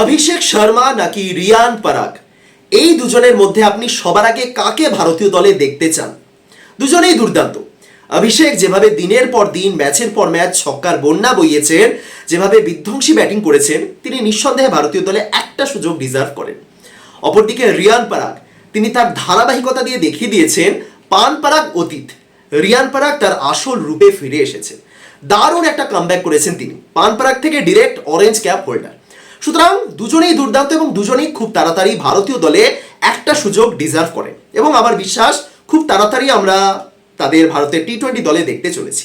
অভিষেক শর্মা নাকি রিয়ান পারাগ? এই দুজনের মধ্যে আপনি সবার আগে কাকে ভারতীয় দলে দেখতে চান? দুজনেই দুর্দান্ত। অভিষেক যেভাবে দিনের পর দিন, ম্যাচের পর ম্যাচ, ছক্কার বন্যা বইয়েছেন, যেভাবে বিধ্বংসী ব্যাটিং করেছেন, তিনি নিঃসন্দেহে ভারতীয় দলে একটা সুযোগ ডিজার্ভ করেন। অপরদিকে রিয়ান পারাগ, তিনি তার ধারাবাহিকতা দিয়ে দেখিয়ে দিয়েছেন, পান পারাগ অতীত। রিয়ান পারাগ তার আসল রূপে ফিরে এসেছে। দারুণ একটা কামব্যাক করেছেন তিনি। পান পারাগ থেকে ডিরেক্ট অরেঞ্জ ক্যাপ হোল্ডার সুতরাং দুজনেই দুর্দান্ত এবং দুজনেই খুব তাড়াতাড়ি ভারতীয় দলে একটা সুযোগ ডিজার্ভ করেন। এবং আমার বিশ্বাস, খুব তাড়াতাড়ি আমরা তাদের ভারতের টি টোয়েন্টি দলে দেখতে চলেছি।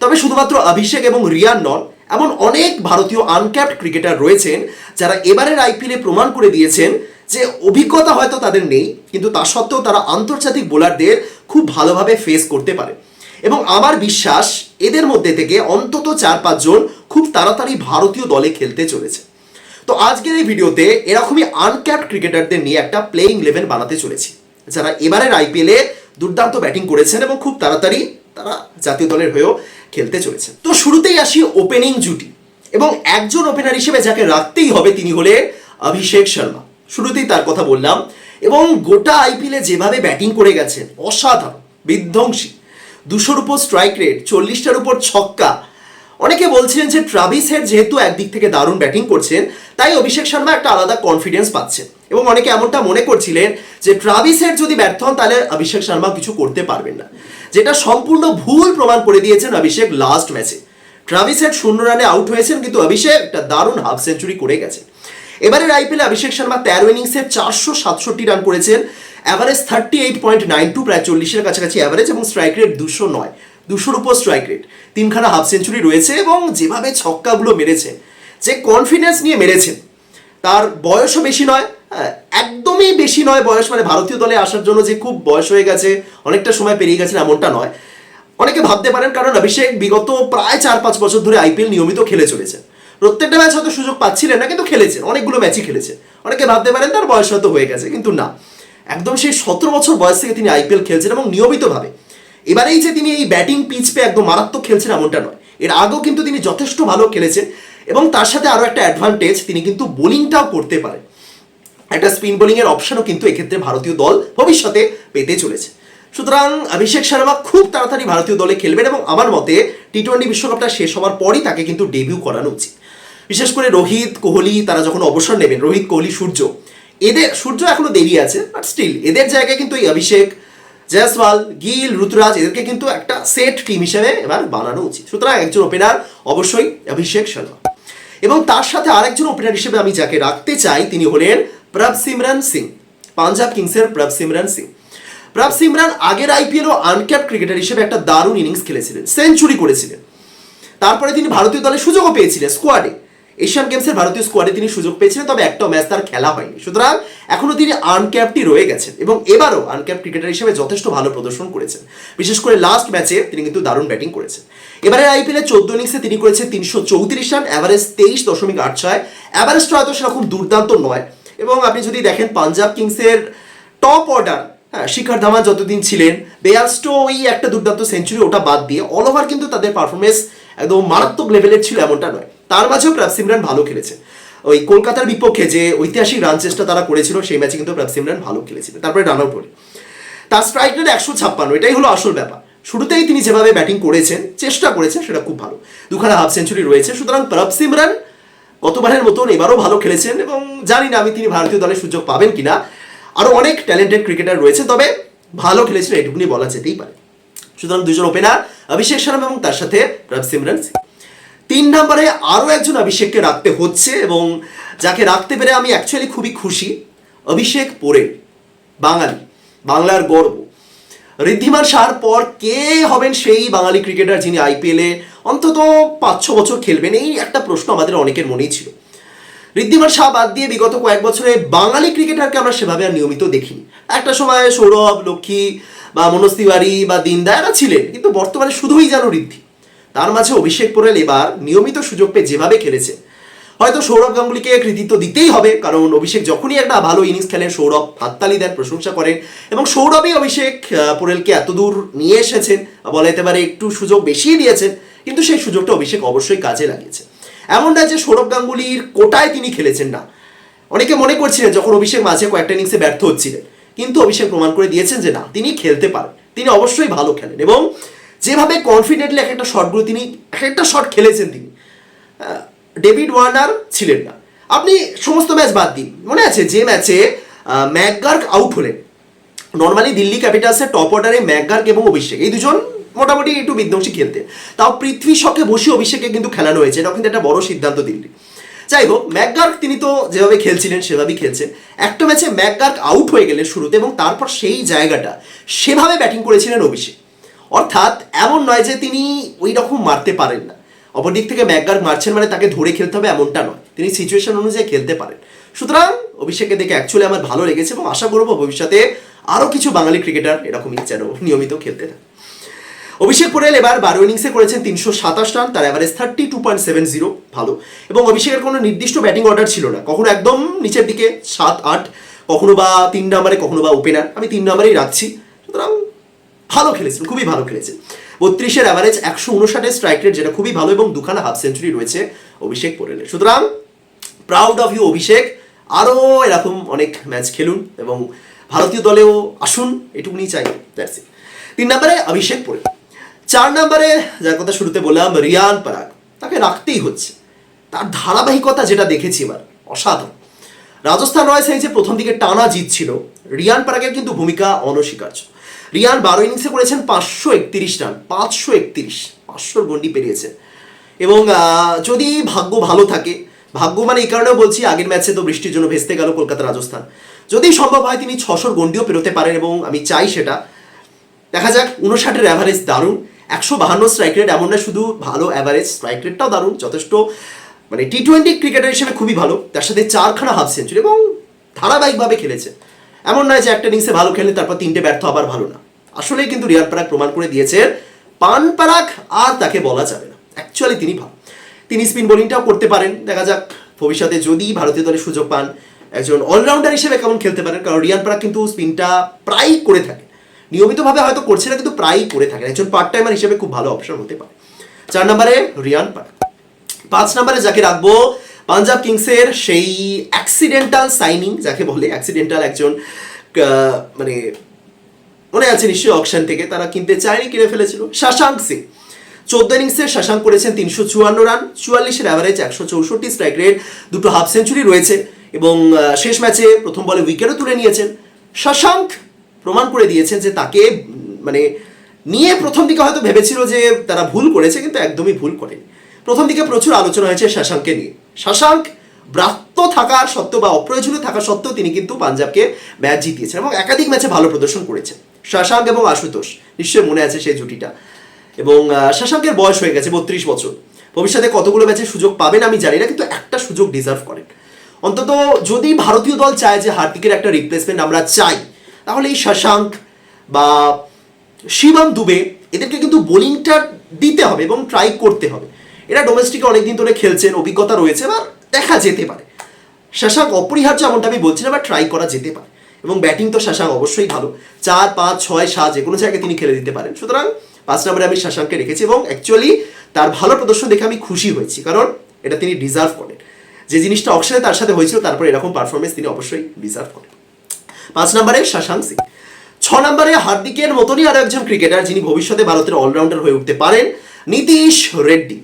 তবে শুধুমাত্র অভিষেক এবং রিয়ান নন, এমন অনেক ভারতীয় আনক্যাপড ক্রিকেটার রয়েছেন যারা এবারের আইপিএলে প্রমাণ করে দিয়েছেন যে অভিজ্ঞতা হয়তো তাদের নেই, কিন্তু তা সত্ত্বেও তারা আন্তর্জাতিক বোলারদের খুব ভালোভাবে ফেস করতে পারে। এবং আমার বিশ্বাস, এদের মধ্যে থেকে অন্তত চার পাঁচজন খুব তাড়াতাড়ি ভারতীয় দলে খেলতে চলেছে। তো আজকের এই ভিডিওতে এরকমই আনক্যাপড ক্রিকেটারদের নিয়ে একটা প্লেইং ইলেভেন বানাতে চলেছি। যারা এবারের আইপিএলে দুর্দান্ত ব্যাটিং করেছেন এবং খুব তাড়াতাড়ি তারা জাতীয় দলের হয়েও খেলতে চলেছেন। তো শুরুতেই আসি ওপেনিং জুটি এবং একজন ওপেনার হিসেবে যাকে রাখতেই হবে তিনি হলে অভিষেক শর্মা। শুরুতেই তার কথা বললাম এবং গোটা আইপিএলে যেভাবে ব্যাটিং করে গেছেন, অসাধারণ, বিধ্বংসী। দুশোর উপর স্ট্রাইক রেট চল্লিশটার উপর ছক্কা অনেকে বলছিলেন যে ট্রাভিস হেড যেহেতু একদিক থেকে দারুণ ব্যাটিং করছেন, তাই অভিষেক শর্মা একটা আলাদা কনফিডেন্স পাচ্ছেন এবং অনেকে এমনটা মনে করছিলেন যে ট্রাভিস হেড যদি ব্যর্থ হন, তাহলে অভিষেক শর্মা কিছু করতে পারবেন না। যেটা সম্পূর্ণ ভুল প্রমাণ করে দিয়েছেন অভিষেক লাস্ট ম্যাচে ট্রাভিস হেড শূন্য রানে আউট হয়েছেন, কিন্তু অভিষেক একটা দারুণ হাফ সেঞ্চুরি করে গেছেন এবারের আইপিএলে অভিষেক শর্মা তেরো ইনিংসে চারশো সাতষট্টি রান করেছেন average thirty eight point nine two প্রায় চল্লিশের কাছাকাছি অ্যাভারেজ এবং স্ট্রাইক রেট দুশো নয়। দুশোর উপর স্ট্রাইক রেট তিনখানা হাফ সেঞ্চুরি রয়েছে এবং যেভাবে ছক্কাগুলো মেরেছে যে কনফিডেন্স নিয়ে মেরেছেন তার বয়সও বেশি নয় হ্যাঁ, একদমই বেশি নয় বয়স মানে ভারতীয় দলে আসার জন্য যে খুব বয়স হয়ে গেছে অনেকটা সময় পেরিয়ে গেছেন এমনটা নয়। অনেকে ভাবতে পারেন কারণ অভিষেক বিগত প্রায় চার পাঁচ বছর ধরে আইপিএল নিয়মিত খেলে চলেছে। প্রত্যেকটা ম্যাচ হয়তো সুযোগ পাচ্ছিলেন না কিন্তু খেলেছে অনেকগুলো ম্যাচই খেলেছে। অনেকে ভাবতে পারেন তার বয়স হয়তো হয়ে গেছে কিন্তু না। একদম সেই সতেরো বছর বয়স থেকে তিনি আইপিএল খেলছেন এবং নিয়মিতভাবে এবারেই যে তিনি এই ব্যাটিং পিচ পে একদম মারাত্মক খেলছেন এমনটা নয়। এর আগেও কিন্তু তিনি যথেষ্ট ভালো খেলেছেন এবং তার সাথে আরও একটা অ্যাডভান্টেজ তিনি কিন্তু বোলিংটাও করতে পারেন। একটা স্পিন বোলিং এর অপশনও কিন্তু এক্ষেত্রে ভারতীয় দল ভবিষ্যতে পেতে চলেছে। সুতরাং অভিষেক শর্মা খুব তাড়াতাড়ি ভারতীয় দলে খেলবেন এবং আমার মতে টি টোয়েন্টি বিশ্বকাপটা শেষ হওয়ার পরই তাকে কিন্তু ডেবিউ করানো উচিত। বিশেষ করে রোহিত, কোহলি তারা যখন অবসর নেবেন, রোহিত, কোহলি, সূর্য। এদের, সূর্য এখনও দেরি আছে বাট স্টিল এদের জায়গায় কিন্তু এই অভিষেক জয়সওয়াল গিল, ঋতুরাজ এদেরকে কিন্তু একটা সেট টিম হিসেবে এবার বানানো উচিত। সুতরাং একজন ওপেনার অবশ্যই অভিষেক শর্মা। এবং তার সাথে আরেকজন ওপেনার হিসেবে আমি যাকে রাখতে চাই, তিনি হলেন প্রভ সিমরান সিং, পাঞ্জাব কিংসের প্রভ সিমরান সিং। প্রভ সিমরান আগের আইপিএল ও আনক্যাপ ক্রিকেটার হিসেবে একটা দারুণ ইনিংস খেলেছিলেন সেঞ্চুরি করেছিলেন। তারপরে তিনি ভারতীয় দলে সুযোগও পেয়েছিলেন স্কোয়াডে এশিয়ান গেমসের ভারতীয় স্কোয়াডে তিনি সুযোগ পেয়েছিলেন, তবে একটাও ম্যাচ তার খেলা হয়নি। সুতরাং এখনও তিনি আনক্যাপটি রয়ে গেছেন এবং এবারও আনক্যাপ ক্রিকেটার হিসেবে যথেষ্ট ভালো প্রদর্শন করেছেন। বিশেষ করে লাস্ট ম্যাচে তিনি কিন্তু দারুণ ব্যাটিং করেছেন। এবারে আইপিএলে চোদ্দ ইনিংসে তিনি করেছেন তিনশো চৌত্রিশ রান অ্যাভারেজ তেইশ দশমিক আট ছয়। অ্যাভারেজটা হয়তো সেরকম দুর্দান্ত নয়। এবং আপনি যদি দেখেন পাঞ্জাব কিংসের টপ অর্ডার হ্যাঁ শিখর ধাওয়ান যতদিন ছিলেন বেয়ারস্টো ওই একটা দুর্দান্ত সেঞ্চুরি ওটা বাদ দিয়ে অল ওভার কিন্তু তাদের পারফরমেন্স একদম মারাত্মক লেভেলের ছিল এমনটা নয়। তার মাঝেও প্রাপ সিমরান ভালো খেলেছে। ওই কলকাতার বিপক্ষে যে ঐতিহাসিক রান চেষ্টা তারা করেছিল, সেই ম্যাচে কিন্তু প্রাপ সিমরান ভালো খেলেছিলেন তারপরে রান আউট তার স্ট্রাইক রেট একশো ছাপ্পান্ন, এটাই হলো আসল ব্যাপার। শুরুতেই তিনি যেভাবে ব্যাটিং করেছেন, চেষ্টা করেছেন, সেটা খুব ভালো। দুখানা হাফ সেঞ্চুরি রয়েছে। সুতরাং প্রভ সিমরান গতবারের মতন এবারও ভালো খেলেছেন এবং জানি না আমি তিনি ভারতীয় দলে সুযোগ পাবেন কিনা। আরও অনেক ট্যালেন্টেড ক্রিকেটার রয়েছে, তবে ভালো খেলেছিলেন এটুকুনি বলা যেতেই পারে। সুতরাং দুজন ওপেনার অভিষেক শর্মা এবং তার সাথে প্রভ সিমরান। সিং তিন নম্বরে আরও একজন অভিষেককে রাখতে হচ্ছে এবং যাকে রাখতে পেরে আমি অ্যাকচুয়ালি খুবই খুশি, অভিষেক পোরেল বাঙালি, বাংলার গর্ব। ঋদ্ধিমান শাহর পর কে হবেন সেই বাঙালি ক্রিকেটার যিনি আইপিএলে অন্তত পাঁচ ছ বছর খেলবেন? এই একটা প্রশ্ন আমাদের অনেকের মনেই ছিল। ঋদ্ধিমান শাহ বাদ দিয়ে বিগত কয়েক বছরে বাঙালি ক্রিকেটারকে আমরা সেভাবে আর নিয়মিত দেখিনি। একটা সময় সৌরভ, লক্ষ্মী বা মনোজ তিওয়ারি বা দিনদা এরা ছিলেন, কিন্তু বর্তমানে শুধুই যেন ঋদ্ধি। তার মাঝে অভিষেক পোরেল এবার নিয়মিত সুযোগ পেয়ে যেভাবে খেলেছে। হয়তো সৌরভ গাঙ্গুলিকে কৃতিত্ব দিতেই হবে, কারণ অভিষেক যখনই একটা ভালো ইনিংস খেলেন, সৌরভ হাততালি দেন, প্রশংসা করেন এবং সৌরভই অভিষেক পোরেলকে এতদূর নিয়ে এসেছেন, বলা যেতে পারে একটু সুযোগ বেশিই দিয়েছেন, কিন্তু সেই সুযোগটা অভিষেক অবশ্যই কাজে লাগিয়েছে। এমন না যে সৌরভ গাঙ্গুলির কোটায় তিনি খেলেছেন না। অনেকে মনে করছিলেন যখন অভিষেক মাঝে কয়েকটা ইনিংসে ব্যর্থ হচ্ছিলেন, কিন্তু অভিষেক প্রমাণ করে দিয়েছেন যে না, তিনি খেলতে পারেন, তিনি অবশ্যই ভালো খেলেন এবং যেভাবে কনফিডেন্টলি এক একটা শটগুলো তিনি, এক একটা শট খেলেছেন তিনি ডেভিড ওয়ার্নার ছিলেন না। আপনি সমস্ত ম্যাচ বাদ দিন। মনে আছে যে ম্যাচে ম্যাকগার্ক আউট হলেন। নর্মালি দিল্লি ক্যাপিটালসের টপ অর্ডারে ম্যাকগার্ক এবং অভিষেক, এই দুজন মোটামুটি একটু বিধ্বংসী খেলতে। তাও পৃথ্বী শখে বসে অভিষেকে কিন্তু খেলানো হয়েছে এটা কিন্তু একটা বড় সিদ্ধান্ত দিল্লি। যাই হোক ম্যাকগার্ক তিনি তো যেভাবে খেলছিলেন, সেভাবেই খেলছেন। একটা ম্যাচে ম্যাকগার্ক আউট হয়ে গেলেন শুরুতে এবং তারপর সেই জায়গাটা, সেভাবে ব্যাটিং করেছিলেন অভিষেক। অর্থাৎ এমন নয় যে তিনি ওই রকম মারতে পারেন না। অপরদিক থেকে ম্যাকগার্ক মারছেন মানে তাকে ধরে খেলতে হবে এমনটা নয়। তিনি সিচুয়েশন অনুযায়ী খেলতে পারেন। সুতরাং অভিষেককে দেখে অ্যাকচুয়ালি আমার ভালো লেগেছে এবং আশা করব ভবিষ্যতে আরও কিছু বাঙালি ক্রিকেটার এরকমই যেন নিয়মিত খেলতে থাকে অভিষেক পোরেল এবার বারো ইনিংসে করেছেন তিনশো সাতাশ রান, তার average thirty two point seven zero ভালো। এবং অভিষেকের কোনো নির্দিষ্ট ব্যাটিং অর্ডার ছিল না। কখনো একদম নিচের দিকে সাত আট, কখনো বা তিন নম্বরে কখনো বা ওপেনার আমি তিন নম্বরেই রাখছি। সুতরাং ভালো খেলেছেন খুবই ভালো খেলেছেন বত্রিশের অ্যাভারেজ একশো উনষাটের স্ট্রাইক রেট যেটা খুবই ভালো এবং দুখানা হাফ সেঞ্চুরি রয়েছে অভিষেক পোরেলের সুতরাং প্রাউড অফ ইউ অভিষেক। আরও এরকম অনেক ম্যাচ খেলুন এবং ভারতীয় দলেও আসুন, এটুকুনি চাই দ্যাটস ইট তিন নম্বরে অভিষেক পোরেল চার নম্বরে, যার কথা শুরুতে বললাম, রিয়ান পরাগ। তাকে রাখতেই হচ্ছে। তার ধারাবাহিকতা যেটা দেখেছি এবার, অসাধারণ। রাজস্থান রয়্যালস এই যে প্রথম দিকে টানা জিতছিল রিয়ান পরাগের কিন্তু ভূমিকা অনস্বীকার্য। রিয়ান বারো ইনিংসে করেছেন পাঁচশো একত্রিশ রান, পাঁচশো একত্রিশ, পাঁচশোর গন্ডি পেরিয়েছে। এবং যদি ভাগ্য ভালো থাকে, ভাগ্য মানে এই কারণেও বলছি, আগের ম্যাচে তো বৃষ্টির জন্য ভেস্তে গেল কলকাতা রাজস্থান। যদি সম্ভব হয় তিনি ছশোর গন্ডিও পেরোতে পারেন এবং আমি চাই সেটা। দেখা যাক, উনষাটের অ্যাভারেজ দারুণ, একশো বাহান্ন স্ট্রাইক রেট এমন না শুধু ভালো অ্যাভারেজ স্ট্রাইক রেটটাও দারুণ, যথেষ্ট মানে টি টোয়েন্টি ক্রিকেটার হিসেবে খুবই ভালো। তার সাথে চারখানা হাফ সেঞ্চুরি এবং ধারাবাহিকভাবে খেলেছে। এমন নয় যে একটা ইনিংসে ভালো খেলে তারপর তিনটে ব্যর্থ আবার ভালো না। আসলেই কিন্তু রিয়ান পারাক প্রমাণ করে দিয়েছে, পান পারাক আর তাকে বলা যাবে না। অ্যাকচুয়ালি তিনি ভালো। তিনি স্পিন বোলিংটাও করতে পারেন। দেখা যাক, ভবিষ্যতে যদি ভারতীয় দলে সুযোগ পান, একজন অলরাউন্ডার হিসেবে কেমন খেলতে পারেন? কারণ রিয়ান পারাক কিন্তু স্পিনটা প্রায়ই করে থাকে। নিয়মিতভাবে হয়তো করছে না, কিন্তু প্রায়ই করে থাকেন একজন পার্ট টাইমার হিসেবে খুব ভালো অপশন হতে পারে। চার নম্বরে রিয়ান পারাক পাঁচ নম্বরে যাকে রাখব, পাঞ্জাব কিংসের সেই অ্যাক্সিডেন্টাল সাইনিং যাকে বলে অ্যাক্সিডেন্টাল একজন মানে মনে আছে নিশ্চয়ই অকশন থেকে, তারা কিনতে চায়নি, কিনে ফেলেছিল। শাশাঙ্ক সিং, চোদ্দ ইনিংসে শাশাঙ্ক করেছেন তিনশো চুয়ান্ন রান, চুয়াল্লিশের অ্যাভারেজ একশো চৌষট্টি স্ট্রাইক রেট দুটো হাফ সেঞ্চুরি রয়েছে এবং শেষ ম্যাচে প্রথম বলে উইকেটও তুলে নিয়েছেন। শাশাঙ্ক প্রমাণ করে দিয়েছেন যে তাকে মানে নিয়ে প্রথম দিকে হয়তো ভেবেছিল যে তারা ভুল করেছে, কিন্তু একদমই ভুল করেনি। প্রথম দিকে প্রচুর আলোচনা হয়েছে শাশাঙ্ককে নিয়ে। শাশাঙ্ক ব্রাত্য থাকার সত্ত্বেও বা অপ্রয়োজনীয় থাকা সত্ত্বেও তিনি কিন্তু পাঞ্জাবকে ম্যাচ জিতিয়েছেন এবং একাধিক ম্যাচে ভালো প্রদর্শন করেছেন। শাশাঙ্ক এবং আশুতোষ, নিশ্চয়ই মনে আছে সেই জুটিটা। এবং শাশাঙ্কের বয়স হয়ে গেছে বত্রিশ বছর। ভবিষ্যতে কতগুলো ম্যাচে সুযোগ পাবেন আমি জানি না, কিন্তু একটা সুযোগ ডিজার্ভ করেন। অন্তত যদি ভারতীয় দল চায় যে হার্দিকের একটা রিপ্লেসমেন্ট আমরা চাই, তাহলে এই শশাঙ্ক বা শিবম দুবে এদেরকে কিন্তু বোলিংটা দিতে হবে এবং ট্রাই করতে হবে। এরা ডোমেস্টিকে অনেকদিন ধরে খেলছেন, অভিজ্ঞতা রয়েছে বা দেখা যেতে পারে। শাশাঙ্ক অপরিহার্য এমনটা আমি বলছি না বা ট্রাই করা যেতে পারে। এবং ব্যাটিং তো শাশাঙ্ক অবশ্যই ভালো। চার, পাঁচ, ছয়, সাত, যে কোনো জায়গায় তিনি খেলে দিতে পারেন। সুতরাং পাঁচ নম্বরে আমি শাশাঙ্ককে রেখেছি এবং অ্যাকচুয়ালি তার ভালো প্রদর্শন দেখে আমি খুশি হয়েছি, কারণ এটা তিনি ডিজার্ভ করেন। যে জিনিসটা অকশনে তার সাথে হয়েছিল, তারপর এরকম পারফরমেন্স তিনি অবশ্যই ডিজার্ভ করেন। পাঁচ নম্বরে শাশাঙ্ক সিং। ছ নম্বরে হার্দিকের মতনই আরও একজন ক্রিকেটার যিনি ভবিষ্যতে ভারতের অলরাউন্ডার হয়ে উঠতে পারেন, নীতিশ রেড্ডি।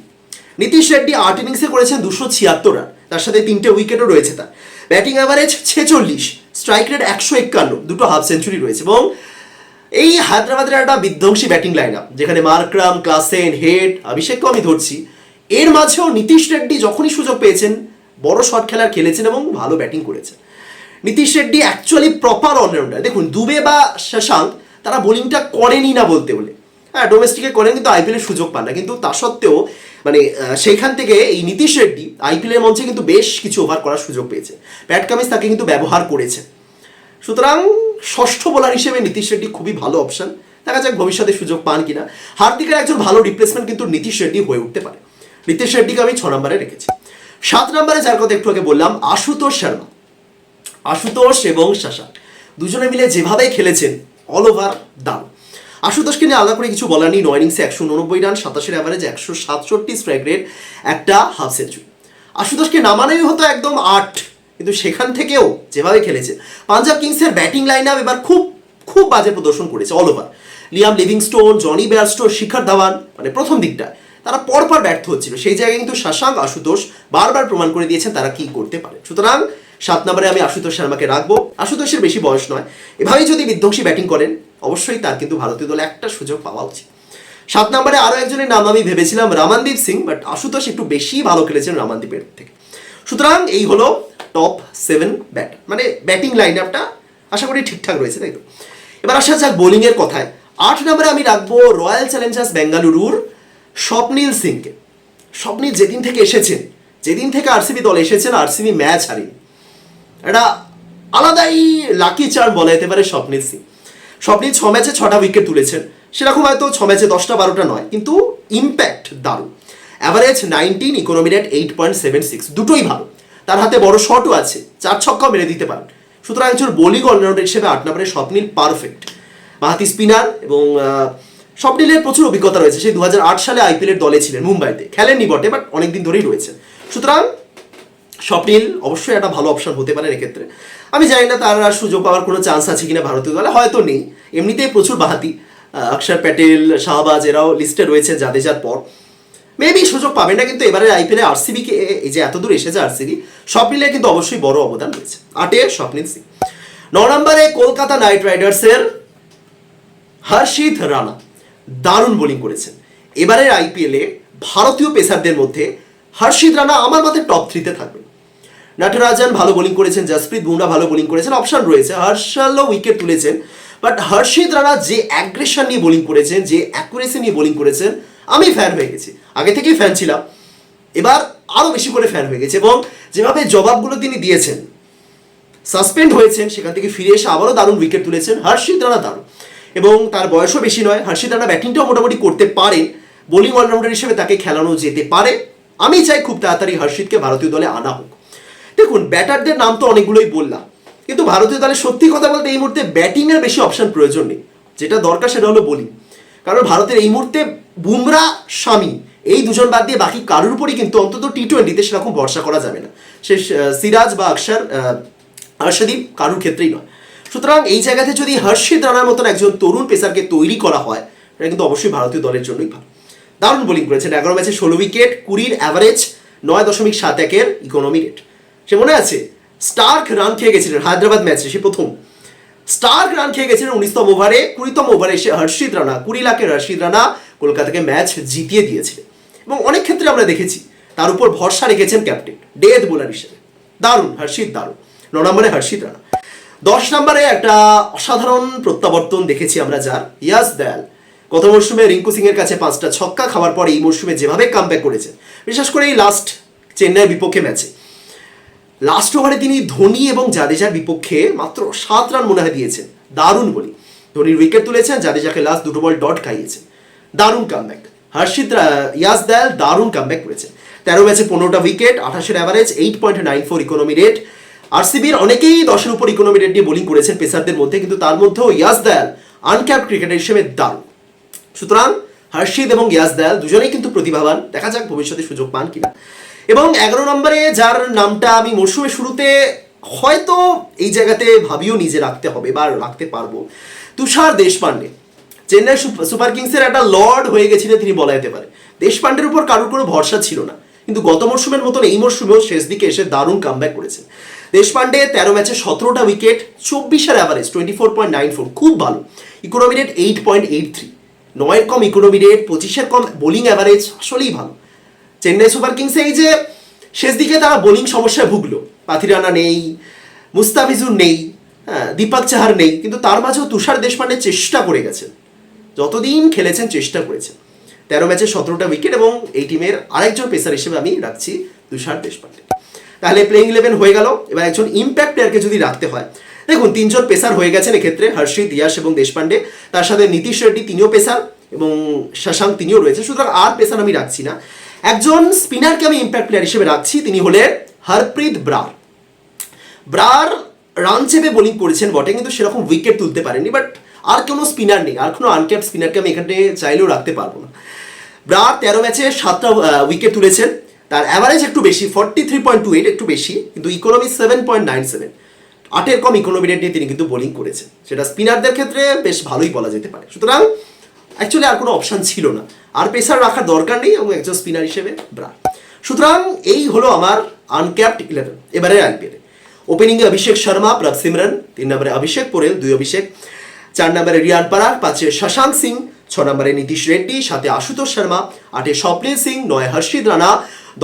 নীতিশ রেড্ডি আট ইনিংসে করেছেন দুশো ছিয়াত্তর রান তার সাথে তিনটে উইকেটও রয়েছে তার। ব্যাটিং অ্যাভারেজ ছেচল্লিশ স্ট্রাইক রেট একশো একান্ন, দুটো হাফ সেঞ্চুরি রয়েছে এবং এই হায়দ্রাবাদের একটা বিধ্বংসী ব্যাটিং লাইন আপ যেখানে মার্ক্রাম ক্লাসেন, হেড, অভিষেককেও আমি ধরছি। এর মাঝেও নীতিশ রেড্ডি যখনই সুযোগ পেয়েছেন, বড় শট খেলার খেলেছেন এবং ভালো ব্যাটিং করেছেন। Nitish Reddy actually proper allrounder দেখুন, দুবে বা শশাঙ্ক, তারা বোলিংটা করেনি না বলতে বলে হ্যাঁ ডোমেস্টিকে করেন কিন্তু আইপিএলের সুযোগ পান না। কিন্তু তা সত্ত্বেও মানে সেইখান থেকে এই নীতিশ রেড্ডি আইপিএলের মঞ্চে কিন্তু বেশ কিছু ওভার করার সুযোগ পেয়েছে। প্যাট কামিজ তাকে কিন্তু ব্যবহার করেছে। সুতরাং, ষষ্ঠ বোলার হিসেবে নীতিশ রেড্ডি খুবই ভালো অপশন দেখা যাক ভবিষ্যতে সুযোগ পান কিনা। হার্দিকের একজন ভালো রিপ্লেসমেন্ট কিন্তু নীতিশ রেড্ডি হয়ে উঠতে পারে। নীতিশ রেড্ডিকে আমি ছ নম্বরে রেখেছি। সাত নম্বরে যার কথা একটু আগে বললাম, আশুতোষ শর্মা। আশুতোষ এবং শাশাঙ্ক দুজনে মিলে যেভাবে খেলেছেন অল ওভার দাম আশুতোষকে নিয়ে আলাদা করে কিছু বলার নেই। নয় ইনিংসে একশো উননব্বই রান, সাতাশের অ্যাভারেজ একশো সাতষট্টি স্ট্রাইক রেট একটা হাফ সেঞ্চুরি আশুতোষকে নামানোই হতো একদম আট, কিন্তু সেখান থেকেও যেভাবে খেলেছে, পাঞ্জাব কিংসের ব্যাটিং লাইন আপ এবার খুব খুব বাজে প্রদর্শন করেছে all over Liam Livingstone, Jonny Bairstow, Shikhar Dhawan মানে প্রথম দিকটা তারা পরপর ব্যর্থ হচ্ছিল। সেই জায়গায় কিন্তু শাশাঙ্ক আশুতোষ বারবার প্রমাণ করে দিয়েছেন তারা কি করতে পারে। সুতরাং সাত নম্বরে আমি আশুতোষ শর্মাকে রাখব। আশুতোষের বেশি বয়স নয়। এভাবেই যদি বিধ্বংসী ব্যাটিং করেন অবশ্যই তার কিন্তু ভারতীয় দলে একটা সুযোগ পাওয়া উচিত। সাত নম্বরে আরও একজনের নাম আমি ভেবেছিলাম, রামানদীপ সিং বাট আশুতোষ একটু বেশি ভালো খেলেছেন রামানদীপের থেকে। সুতরাং এই হলো টপ সেভেন ব্যাট মানে ব্যাটিং লাইন আপটা আশা করি ঠিকঠাক রয়েছে, তাই তো? এবার আসা যাক বোলিংয়ের কথায়। আট নম্বরে আমি রাখব রয়্যাল চ্যালেঞ্জার্স বেঙ্গালুরুর স্বপ্নীল সিংকে। স্বপ্নীল যেদিন থেকে এসেছেন, যেদিন থেকে আরসিবি দল এসেছেন আরসিবি ম্যাচ হারিনি। একটা আলাদাই লাকি চার বলা যেতে পারে স্বপ্নীল সিং। স্বপ্নীল ছ ম্যাচে ছটা উইকেট তুলেছেন। সেরকম হয়তো ছ ম্যাচে দশটা, বারোটা নয়, কিন্তু ইম্প্যাক্ট দারুণ। Average nineteen economy rate eight point seven six দুটোই ভালো। তার হাতে বড় শটও আছে, চার ছক্কাও মেরে দিতে পারেন। সুতরাং একজন বোলিং অলরাউন্ডার হিসেবে আট নম্বরে স্বপ্নিল পারফেক্ট বাহাতি স্পিনার এবং স্বপ্নীলের প্রচুর অভিজ্ঞতা রয়েছে। সেই দু হাজার আট সালে আইপিএলের দলে ছিলেন মুম্বাইতে। খেলেননি বটে বাট অনেকদিন ধরেই রয়েছে। সুতরাং স্বপ্নীল অবশ্যই একটা ভালো অপশন হতে পারে এক্ষেত্রে। আমি জানি না তার আর সুযোগ পাওয়ার কোনো চান্স আছে কিনা ভারতীয় দলে, হয়তো নেই। এমনিতেই প্রচুর বাহাতি। অক্ষর প্যাটেল, শাহবাজ এরাও লিস্টে রয়েছে জাদেজার পর। মেবি সুযোগ পাবে না, কিন্তু এবারে আইপিএলে আরসিবিকে এই যে এত দূর এসেছে আরসিবি সব মিলে কিন্তু অবশ্যই বড় অবদান রয়েছে। আটে স্বপ্নীল সিং ন নম্বরে কলকাতা নাইট রাইডার্সের হর্ষিত রানা দারুণ বোলিং করেছেন। এবারের আইপিএলে ভারতীয় পেসারদের মধ্যে হর্ষিত রানা আমার মতে টপ থ্রিতে থাকবেন। নটরাজন ভালো বোলিং করেছেন, জসপ্রীত বুমরা ভালো বোলিং করেছেন অপশন রয়েছে। হর্ষালও উইকেট তুলেছেন বাট হর্ষিত রানা যে অ্যাগ্রেশন নিয়ে বোলিং করেছেন, যে অ্যাকুরেসি নিয়ে বোলিং করেছেন, আমি ফ্যান হয়ে গেছি। আগে থেকেই ফ্যান ছিলাম। এবার আরও বেশি করে ফ্যান হয়ে গেছে এবং যেভাবে জবাবগুলো তিনি দিয়েছেন সাসপেন্ড হয়েছেন, সেখান থেকে ফিরে এসে আবারও দারুণ উইকেট তুলেছেন, হর্ষিত রানা দারুণ। এবং তার বয়সও বেশি নয়, হর্ষিত রানা ব্যাটিংটাও মোটামুটি করতে পারে বোলিং অলরাউন্ডার হিসেবে তাকে খেলানো যেতে পারে। আমি চাই খুব তাড়াতাড়ি হর্ষিতকে ভারতীয় দলে আনা হোক। দেখুন ব্যাটারদের নাম তো অনেকগুলোই বললাম কিন্তু ভারতীয় দলে সত্যি কথা বলতে এই মুহূর্তে ব্যাটিংয়ের বেশি অপশন প্রয়োজন নেই। যেটা দরকার সেটা হলো বোলিং। কারণ ভারতের এই মুহূর্তে বুমরা স্বামী এই দুজন বাদ দিয়ে বাকি কারোর উপরই কিন্তু অন্তত টি টোয়েন্টিতে সেরকম ভরসা করা যাবে না। সে সিরাজ বা অক্ষর আহ, হর্ষদীপ কারুর ক্ষেত্রেই নয়। সুতরাং এই জায়গাতে যদি হর্ষিত রানার মতন একজন তরুণ পেসারকে তৈরি করা হয় এটা কিন্তু অবশ্যই ভারতীয় দলের জন্যই ভালো। দারুণ বোলিং করেছেন এগারো ম্যাচে ষোলো উইকেট কুড়ির অ্যাভারেজ নয় দশমিক সাত একের ইকোনমি রেট সে মনে আছে? স্টার্ক রান খেয়ে গেছিলেন, হায়দ্রাবাদ ম্যাচে, সে প্রথম। স্টার্ক রান খেয়ে গেছিলেন উনিশতম ওভারে, কুড়িতম ওভারে সে হর্ষিত রানা, কুড়ি লাখের হর্ষিত রানা কলকাতাকে ম্যাচ জিতিয়ে দিয়েছিলেন। এবং অনেক ক্ষেত্রে আমরা দেখেছি, তার উপর ভরসা রেখেছেন ক্যাপ্টেন, ডেথ বোলার হিসেবে। দারুণ, হর্ষিত দারুণ। ন নম্বরে হর্ষিত রানা। দশ নম্বরে একটা অসাধারণ প্রত্যাবর্তন দেখেছি আমরা যার, ইয়াস দয়াল। গত মরশুমে রিঙ্কু সিং এর কাছে পাঁচটা ছক্কা খাওয়ার পর এই মরশুমে যেভাবে কামব্যাক করেছেন, বিশেষ করে এই লাস্ট চেন্নাইয়ের বিপক্ষে ম্যাচে। লাস্ট ওভারে তিনি ধোনি এবং জাদেজার বিপক্ষে মাত্র সাত রান মনে হয় দিয়েছেন। দারুণ বলি। ধোনির উইকেট তুলেছেন, জাদেজাকে লাস্ট দুটো বল ডট খাইয়েছেন। দারুণ কামব্যাক হর্ষিত ইয়াস দয়াল দারুণ কামব্যাক করেছেন। তেরো ম্যাচে পনেরোটা উইকেট আঠাশের average eight point nine four economy rate আরসিবির অনেকেই দশের উপর ইকোনমি রেট নিয়ে বোলিং করেছেন পেসারদের মধ্যে, কিন্তু তার মধ্যেও ইয়াস দয়াল আনক্যাপ ক্রিকেটার হিসেবে দারুণ। সুতরাং হর্ষিত এবং ইয়াস দয়াল দুজনেই কিন্তু প্রতিভাবান। দেখা যাক ভবিষ্যতে সুযোগ পান কিনা। এবং এগারো নম্বরে যার নামটা আমি মরশুমের শুরুতে হয়তো এই জায়গাতে ভাবিও নিজে রাখতে হবে বা রাখতে পারব। তুষার দেশপান্ডে। চেন্নাই সুপ- সুপার কিংসের একটা লর্ড হয়ে গেছিলেন তিনি বলা যেতে পারে। দেশপান্ডের উপর কারোর কোনো ভরসা ছিল না। কিন্তু গত মরশুমের মতন এই মরশুমেও শেষ দিকে এসে দারুণ কামব্যাক করেছেন। দেশপান্ডে তেরো ম্যাচে সতেরোটা উইকেট চব্বিশের average twenty four point nine four খুব ভালো। Economy rate eight point eight three নয়ের কম ইকোনমি রেট পঁচিশের কম বোলিং অ্যাভারেজ আসলেই ভালো। চেন্নাই সুপার কিংসে এই যে শেষ দিকে তারা বোলিং সমস্যায় ভুগলো। পাথিরানা নেই, মুস্তাফিজুর নেই হ্যাঁ দীপক চাহার নেই, কিন্তু তার মাঝেও তুষার দেশপান্ডে চেষ্টা করে গেছেন যতদিন খেলেছেন চেষ্টা করেছেন। তেরো ম্যাচে সতেরোটা উইকেট এবং এই টিমের আরেকজন পেসার হিসেবে আমি রাখছি তুষার দেশপান্ডে তাহলে প্লেইং ইলেভেন হয়ে গেল। এবার একজন ইম্প্যাক্ট প্লেয়ারকে যদি রাখতে হয় দেখুন, তিনজন পেসার হয়ে গেছেন এক্ষেত্রে, হর্ষিত ইয়াস এবং দেশপান্ডে। তার সাথে নীতিশ রেড্ডি তিনিও পেসার এবং শশাঙ্ক তিনিও রয়েছে। সুতরাং আর পেসার আমি রাখছি না। একজন স্পিনারকে আমি ইম্প্যাক্ট প্লেয়ার হিসেবে রাখছি, তিনি হলেন হরপ্রীত ব্রার। ব্রার রান চেপে বোলিং করেছেন বটে, কিন্তু সেরকম উইকেট তুলতে পারেননি বাট আর কোনো স্পিনার নেই, আর কোনো আনক্যাপ স্পিনারকে আমি এখানে চাইলেও রাখতে পারব না। ব্রার তেরো ম্যাচে সাতটা উইকেট তুলেছেন। তার অ্যাভারেজ একটু বেশি forty three point two eight একটু বেশি, কিন্তু economy seven point nine seven আটের কম ইকোনমি রেট নিয়ে তিনি কিন্তু বোলিং করেছেন। সেটা স্পিনারদের ক্ষেত্রে বেশ ভালোই বলা যেতে পারে। সুতরাং অ্যাকচুয়ালি আর কোনো অপশন ছিল না। আর পেসার রাখার দরকার নেই এবং একজন স্পিনার হিসেবে ব্রা সুতরাং, এই হলো আমার আনক্যাপড ইলেভেন এবারে আইপিএলে ওপেনিংয়ে অভিষেক শর্মা প্রভ সিমরন। তিন নম্বরে অভিষেক পোরেল, দুই অভিষেক। চার নম্বরে রিয়ান পারাক পাঁচে শশাঙ্ক সিং। ছ নম্বরে নীতিশ রেড্ডি সাথে আশুতোষ শর্মা, আটে স্বপ্নিল সিং, নয় হর্ষিদ রানা,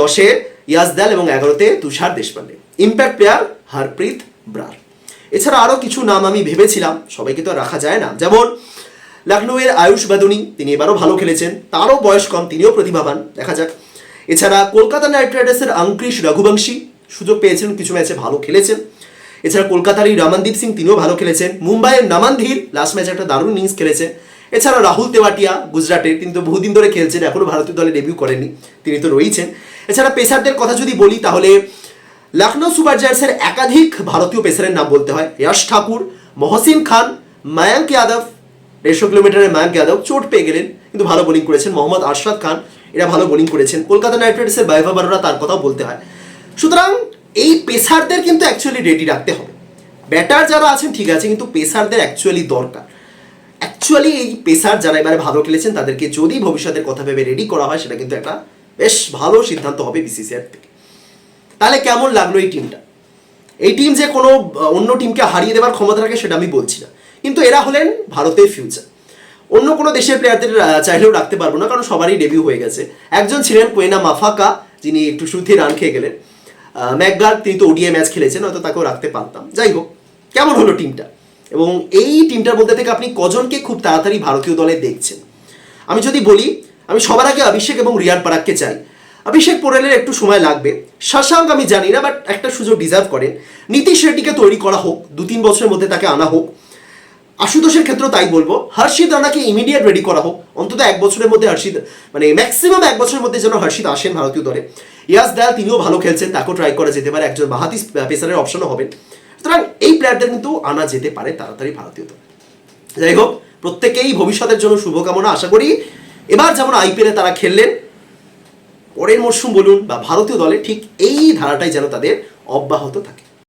দশে ইয়াজদাল এবং এগারোতে তুষার দেশপান্ডে ইম্প্যাক্ট প্লেয়ার হরপ্রীত ব্রার। এছাড়া আরও কিছু নাম আমি ভেবেছিলাম, সবাইকে তো রাখা যায় না। যেমন, লখনৌয়ের আয়ুষ বাদুনি, তিনি এবারও ভালো খেলেছেন, তারও বয়স কম, তিনিও প্রতিভাবান, দেখা যাক। এছাড়া কলকাতা নাইট রাইডার্সের অঙ্কৃশ রঘুবংশী, সুযোগ পেয়েছেন, কিছু ম্যাচে ভালো খেলেছেন। এছাড়া কলকাতারই রমনদীপ সিং, তিনিও ভালো খেলেছেন। মুম্বাইয়ের নামানধীর লাস্ট ম্যাচে একটা দারুণ ইনিংস খেলেছেন। এছাড়া রাহুল তেওয়াটিয়া, গুজরাটের, তিনি তো বহুদিন ধরে খেলছেন এখনও ভারতীয় দলে ডেবিউ করেননি, তিনি তো রয়েছেন। এছাড়া পেসারদের কথা যদি বলি, তাহলে লখনৌ সুপার জায়ান্টসের একাধিক ভারতীয় পেসারের নাম বলতে হয়। যশ ঠাকুর, মহসিন খান, মায়াঙ্ক যাদব। দেড়শো কিলোমিটারের মায়াঙ্ক যাদব চোট পেয়ে গেলেন, কিন্তু ভালো বোলিং করেছেন মোহাম্মদ আরশাদ খান। এরা ভালো বোলিং করেছেন। কলকাতা নাইট রাইডার্সের বাইভা বারোরা তার কথাও বলতে হয়। সুতরাং এই পেসারদের কিন্তু অ্যাকচুয়ালি রেডি রাখতে হবে। ব্যাটার যারা আছেন, ঠিক আছে, কিন্তু পেসারদের অ্যাকচুয়ালি দরকার। অ্যাকচুয়ালি এই পেসার যারা এবারে ভালো খেলেছেন, তাদেরকে যদি ভবিষ্যতের কথা ভেবে রেডি করা হয়, সেটা কিন্তু একটা বেশ ভালো সিদ্ধান্ত হবে বিসিসিআর থেকে। তাহলে কেমন লাগল এই টিমটা এই টিম যে কোনো অন্য টিমকে হারিয়ে দেওয়ার ক্ষমতা রাখে সেটা আমি বলছি না। কিন্তু এরা হলেন ভারতের ফিউচার অন্য কোনো দেশের প্লেয়ারদের চাইলেও রাখতে পারব না, কারণ সবারই ডেবিউ হয়ে গেছে। একজন ছিলেন কোয়েনা মাফাকা, যিনি একটু শুরুতে রান খেয়ে গেলেন। ম্যাকগার্ড তিনি তো ওডিএ ম্যাচ খেলেছেন, হয়তো তাকেও রাখতে পারতাম। যাই হোক, কেমন হলো টিমটা এবং এই টিমটার মধ্যে থেকে আপনি কজনকে খুব তাড়াতাড়ি ভারতীয় দলে দেখছেন? আমি যদি বলি, আমি সবার আগে অভিষেক এবং রিয়ান পারাককে চাই। অভিষেক পোরেলের একটু সময় লাগবে। শশাঙ্ক আমি জানি না বাট একটা সুযোগ ডিজার্ভ করেন। নীতিশ রেড্ডিকে তৈরি করা হোক, দু তিন বছরের মধ্যে তাকে আনা হোক। আশুতোষের ক্ষেত্রেও তাই বলব। হর্ষিত রানাকে ইমিডিয়েট রেডি করা হোক। অন্তত এক বছরের মধ্যে হর্ষিত মানে ম্যাক্সিমাম এক বছরের মধ্যে যেন হর্ষিত আসেন ভারতীয় দলে। ইয়াস দয়াল তিনিও ভালো খেলছেন, তাকেও ট্রাই করা যেতে পারে। একজন বাহাতি পেসারের অপশনও হবেন। সুতরাং এই প্লেয়ারদের কিন্তু আনা যেতে পারে তাড়াতাড়ি ভারতীয় দলে। যাই হোক প্রত্যেকেই ভবিষ্যতের জন্য শুভকামনা আশা করি। এবার যেমন আইপিএলে তারা খেললেন পরের মরশুম বলুন বা ভারতীয় দলে ঠিক এই ধারাটাই যেন তাদের অব্যাহত থাকে।